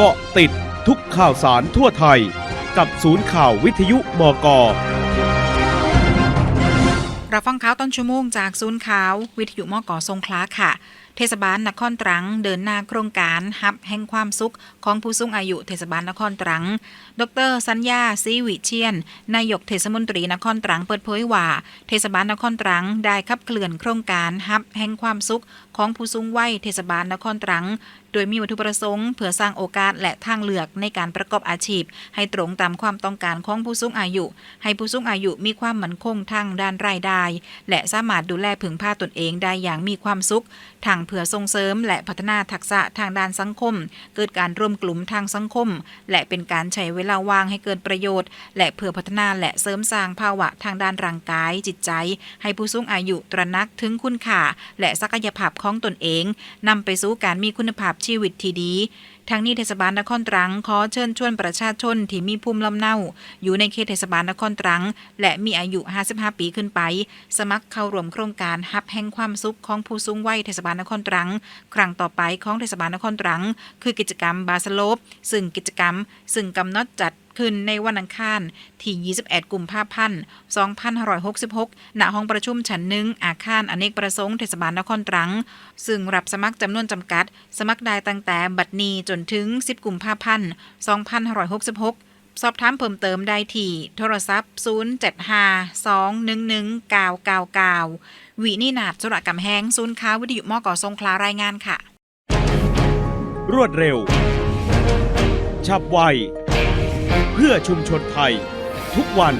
เกาะติดทุกข่าวสารทั่วไทย กับศูนย์ข่าววิทยุมกรับฟังข่าวต้นชั่วโมงจากศูนย์ข่าว วิทยุมกทรงคลาค่ะ เทศบาลนครตรัง เดินหน้าโครงการฮับแห่งความสุขของผู้สูงอายุเทศบาลนครตรัง ดรสัญญาศรีวิเชียน นายกเทศมนตรีนครตรังเปิดเผยว่า เทศบาลนครตรังได้ขับเคลื่อนโครงการฮับแห่งความสุขของผู้สูงวัยเทศบาลนครตรัง โดยมีวัตถุประสงค์เพื่อสร้างโอกาสและทางเลือกในการประกอบอาชีพ ให้ตรงตามความต้องการของผู้สูงอายุ ให้ผู้สูงอายุมีความมั่นคงทางด้านรายได้ และสามารถดูแลผึงผ้าตนเองได้อย่างมีความสุขทางเพื่อส่งเสริม และพัฒนาทักษะทางด้านสังคม เกิดการร่วมกลุ่มทางสังคม และเป็นการใช้เวลาว่างให้เกิดประโยชน์ และเพื่อพัฒนาและเสริมสร้างภาวะทางด้านร่างกาย จิตใจ ให้ผู้สูงอายุตระหนักถึงคุณค่าและศักยภาพของตนเองนำไปสู่การมีคุณภาพชีวิตที่ดี ทางนี้เทศบาลนครตรังขอเชิญชวนประชาชนที่มีภูมิลำเนาอยู่ในเขตเทศบาลนครตรัง และมีอายุ 55 ปีขึ้นไป สมัครเข้าร่วมโครงการฮับแห่งความสุขของผู้สูงวัยเทศบาลนครตรัง ครั้งต่อไปของเทศบาลนครตรัง คือกิจกรรมบาสโลปซึ่งกิจกรรม ซึ่งกำหนดจัด ขึ้นในวันอังคารที่ 21 กุมภาพันธ์ 2566 ณ ห้องประชุมชั้นหนึ่งอาคารอเนกประสงค์เทศบาลนครตรัง ซึ่งรับสมัครจำนวนจำกัด สมัครได้ตั้งแต่บัดนี้จนถึง 10 กุมภาพันธ์ 2566สอบถามเพิ่มเติมได้ที่โทรศัพท์ 075-211-999 วินินาศสุรกำแหงศูนย์ค้าวิทยุมอกสงขลารายงานค่ะ รวดเร็ว ฉับไว พื่อชุมชนไทย ทุกวัน